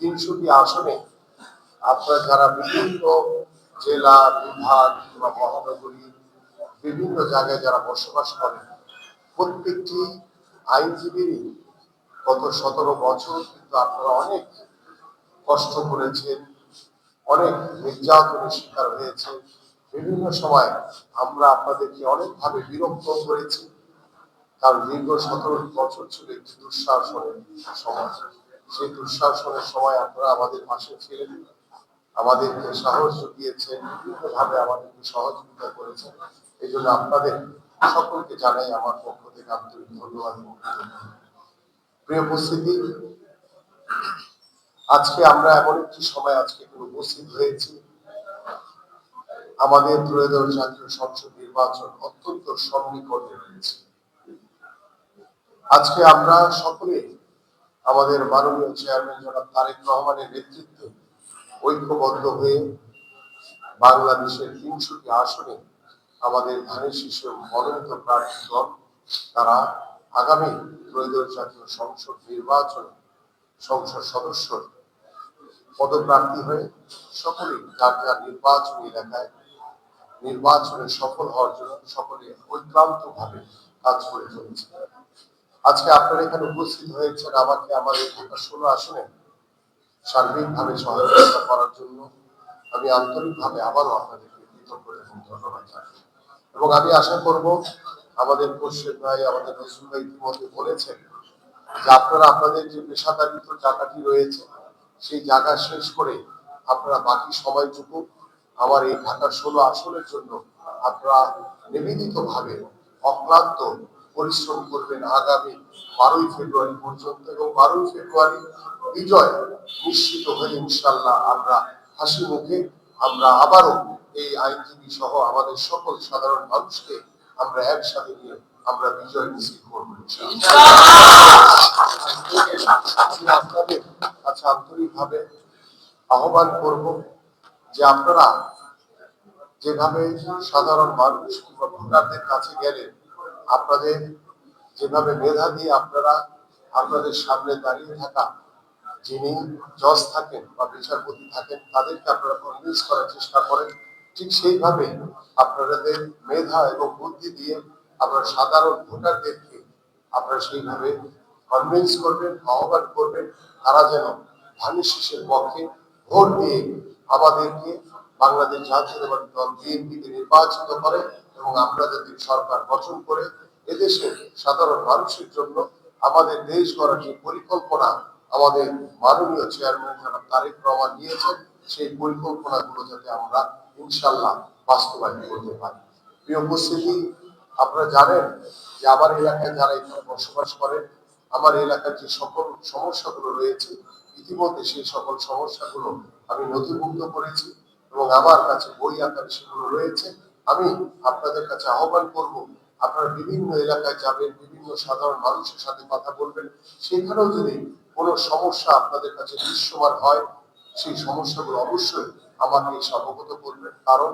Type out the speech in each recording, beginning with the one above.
তিনশোটি আসনে আপনারা যারা বিভিন্ন জেলা, বিভাগ কিংবা মহানগরী, বিভিন্ন জায়গায় যারা বসবাস করেন, প্রত্যেকটি আইনজীবীরই গত সতেরো বছর কিন্তু আপনারা অনেক কষ্ট করেছেন, অনেক নির্যাতনের শিকার হয়েছে বিভিন্ন সময় আমরা আপনাদেরকে অনেকভাবে বিরক্ত করেছি, কারণ দীর্ঘ সতেরো বছর ছিল একটি দুঃশাসনের সময়। সেই দুঃশাসনের সময় আপনারা আমাদের পাশে ছিলেন, আমাদেরকে সাহস জুগিয়েছেন, বিভিন্নভাবে আমাদেরকে সহযোগিতা করেছেন। এই জন্য আপনাদের সকলকে জানাই আমার পক্ষ থেকে আন্তরিক ধন্যবাদ প্রিয় উপস্থিতি, আজকে আমরা এমন একটি সময় আজকে উপস্থিত হয়েছি। আমাদের ত্রয়োদশ জাতীয় সংসদ নির্বাচন অত্যন্ত সন্নিকটে রয়েছে। আজকে আমরা সকলে আমাদের মাননীয় চেয়ারম্যান জনাব তারেক রহমানের নেতৃত্বে ঐক্যবদ্ধ হয়ে বাংলাদেশের তিনশোটি আসনে আমাদের ধানের শিশু মনোনীত প্রার্থীগণ তারা আগামী ত্রয়োদশ জাতীয় সংসদ নির্বাচনে সংসদ সদস্য পদপ্রার্থী হয়ে সকলেই যার যার নির্বাচনী এলাকায় নির্বাচনে সফল হওয়ার জন্য সকলে ঐক্রান্ত ভাবে কাজ করে চলেছে আজকে আপনারা এখানে উপস্থিত হয়েছেন, আমাকে আমার এই ঢাকা ষোলো আসনে সার্বিকভাবে সহযোগিতা করার জন্য আমি আন্তরিকভাবে আবারও আপনাদেরকে কৃতজ্ঞ এবং ধন্যবাদ জানাই। এবং আমি আশা করব আমাদের মুর্শিদ ভাই, আমাদের রসুল ভাই ইতিমধ্যে বলেছেন যে আপনারা আপনাদের যে পেশাদারিত জায়গাটি রয়েছে, সেই জায়গা শেষ করে আপনারা বাকি সময়টুকু আমার এই ঢাকা ষোলো আসনের জন্য আপনারা নিবেদিত ভাবে অক্লান্ত পরিশ্রম করবেন আগামী বারোই ফেব্রুয়ারি পর্যন্ত এবং বারোই ফেব্রুয়ারি বিজয় নিশ্চিত হয়ে ইনশাল্লাহ আমরা হাসি মুখে আমরা আবারও এই আইনজীবী সহ আমাদের সকল সাধারণ মানুষকে আমরা একসাথে নিয়ে আমরা বিজয় মিছিল করব আপনাদের কাছে আন্তরিকভাবে আহ্বান করব যে আপনারা যেভাবে সাধারণ মানুষ কিংবা ভোটারদের কাছে গেলে আপনাদের যেভাবে মেধা দিয়ে আপনারা আপনাদের সামনে দাঁড়িয়ে থাকা, যিনি জজ থাকেন বা বিচারপতি থাকেন, তাদেরকে আপনারা কনভিন্স করার চেষ্টা করেন। ঠিক সেইভাবে আপনাদের মেধা এবং বুদ্ধি দিয়ে আপনারা সাধারণ ভোটারদেরকে আপনারা সেইভাবে কনভিন্স করবেন, আহ্বান করবেন, তারা যেন ধানের শীষের পক্ষে ভোট দিয়ে আমাদেরকে বাংলাদেশ জাতীয়তাবাদী দল, বিএনপিকে নির্বাচিত করে। এবং আমরা যাতে সরকার গঠন করে এদেশের সাধারণ মানুষের জন্য আমাদের দেশ গড়ার যে পরিকল্পনা আমাদের মাননীয় চেয়ারম্যান জনাব তারেক রহমান নিয়েছেন, সেই পরিকল্পনাগুলো যাতে আমরা ইনশাল্লাহ বাস্তবায়ন করতে পারি। প্রিয় উপস্থিতি, আপনারা জানেন যে আমার এলাকায় যারা এখানে বসবাস করেন, আমার এলাকার যে সকল সমস্যাগুলো রয়েছে, ইতিমধ্যে সেই সকল সমস্যাগুলো আমি নথিভুক্ত করেছি এবং আমার কাছে বই আকারে সেগুলো রয়েছে। আমি আপনাদের কাছে আহ্বান করব, আপনারা বিভিন্ন এলাকায় যাবেন, বিভিন্ন সাধারণ মানুষের সাথে কথা বলবেন। সেখানেও যদি কোনো সমস্যা আপনাদের কাছে দৃশ্যমান হয়, সেই সমস্যাগুলো অবশ্যই আমাকে অবগত করবেন। কারণ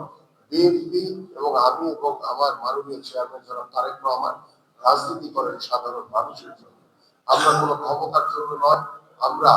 বিএনপি এবং আমি এবং আমার মাননীয় চেয়ারম্যান জনাব তারেক রহমান রাজনীতি করেন সাধারণ মানুষের জন্য। আমরা কোনো ক্ষমতার জন্য নয়, আমরা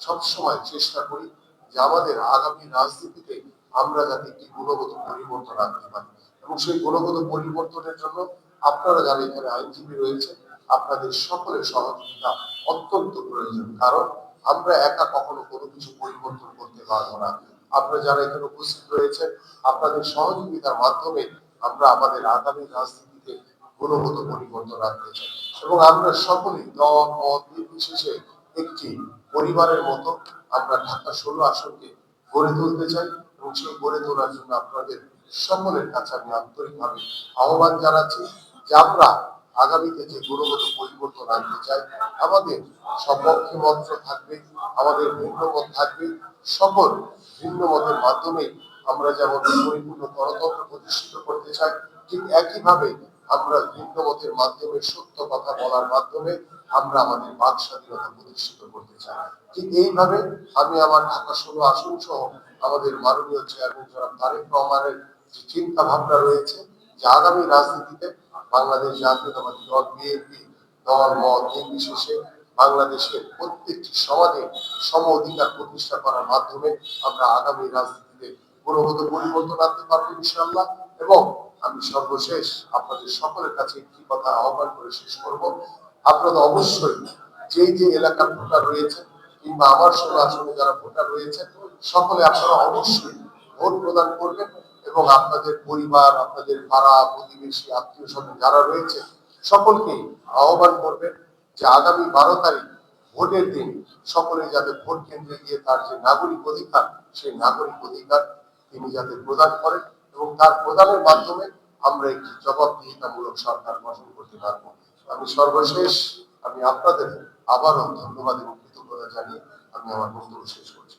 সবসময় চেষ্টা করি যে আমাদের আগামী রাজনীতিতে আমরা যাতে একটি গুণগত পরিবর্তন আনতে পারি। এবং সেই গুণগত পরিবর্তনের জন্য আপনারা যারা এখানে আইনজীবী রয়েছে আপনাদের সকলের সহযোগিতা অত্যন্ত প্রয়োজন। কারণ আমরা একা কখনো কোনো কিছু পরিবর্তন করতে পারব না। আপনারা যারা এখানে উপস্থিত রয়েছে আপনাদের সহযোগিতার মাধ্যমে আমরা আমাদের আগামী রাজনীতিতে গুণগত পরিবর্তন আনতে চাই। এবং আমরা সকলেই দল, মত নির্বিশেষে একটি পরিবারের মতো আমরা ঢাকা ষোলো আসনকে গড়ে তুলতে চাই। এবং সেই গড়ে তোলার জন্য আপনাদের সকলের কাছে আমি আন্তরিকভাবে আহ্বান জানাচ্ছি যে আমরা আগামীতে যে গুণগত পরিবর্তন আনতে চাই, আমাদের সপক্ষে মন্ত্র থাকবে, আমাদের ভিন্ন মত থাকবে, সকল ভিন্ন মতের মাধ্যমে আমরা যেমন পরিপূর্ণ গণতন্ত্র প্রতিষ্ঠিত করতে চাই, ঠিক একইভাবে আমরা ভিন্ন মতের মাধ্যমে সত্য কথা বলার মাধ্যমে আমরা আমাদের বাক স্বাধীনতা প্রতিষ্ঠিত করতে চাই। ঠিক এইভাবে আমি আমার ঢাকা ষোলো আসন সহ আমাদের মাননীয় চেয়ারম্যান জনাব তারেক রহমানের যে চিন্তা ভাবনা রয়েছে, যে আগামী রাজনীতিতে বাংলাদেশ জাতীয়তাবাদী দল, বিএনপি, দল, মত নির্বিশেষে বাংলাদেশের প্রত্যেকটি সমাজে সম অধিকার প্রতিষ্ঠা করার মাধ্যমে আমরা আগামী রাজনীতিতে গুণগত পরিবর্তন আনতে পারব ইনশাল্লাহ এবং আমি সর্বশেষ আপনাদের সকলের কাছে একটি কথা আহ্বান করে শেষ করব আপনারা অবশ্যই যে যে এলাকার ভোটার রয়েছে কিংবা আমার সব আসনে যারা ভোটার রয়েছে সকলে আপনারা অবশ্যই ভোট প্রদান করবেন এবং আপনাদের পরিবার, আপনাদের পাড়া, প্রতিবেশী, আত্মীয় স্বজন যারা রয়েছে, সকলকে আহ্বান করবেন যে আগামী বারো তারিখ ভোটের দিন সকলে যাতে ভোট কেন্দ্রে গিয়ে তার যে নাগরিক অধিকার, সেই নাগরিক অধিকার তিনি যাতে প্রদান করেন এবং তার প্রদানের মাধ্যমে আমরা একটি জবাবদিহিতামূলক সরকার গঠন করতে পারব। আমি সর্বশেষ, আমি আপনাদের আবারও ধন্যবাদ এবং কৃতজ্ঞতা জানি আমি আমার বক্তব্য শেষ করছি।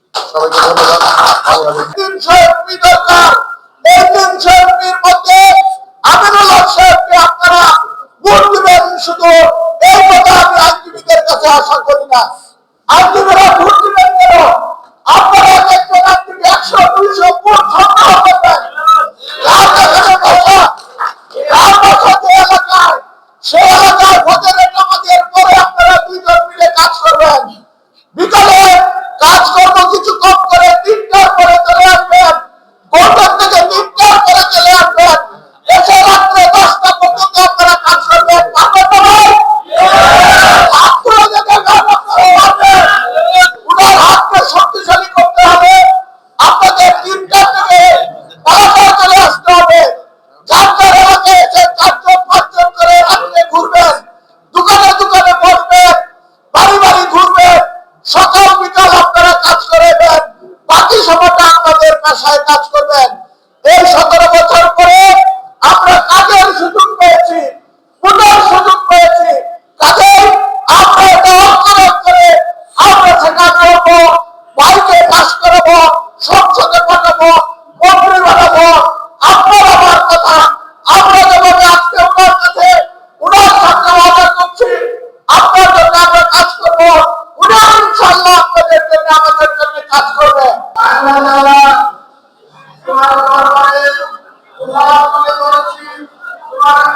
আপনারা শুধু। এই কথা আমি আইনজীবীদের কাছে আশা করি না। আশায় কাজ করে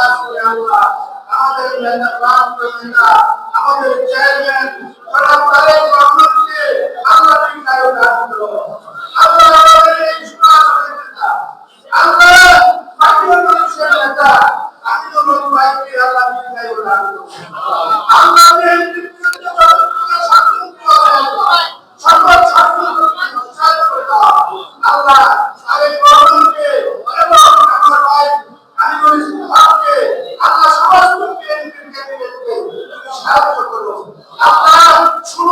আল্লাহ আমাদের মেহনত লাভ করে আমাদের চেয়ারম্যান সারা তারেক রহমানকে নেতা আল্লাহ পাকিস্তান মানুষের নেতা আমি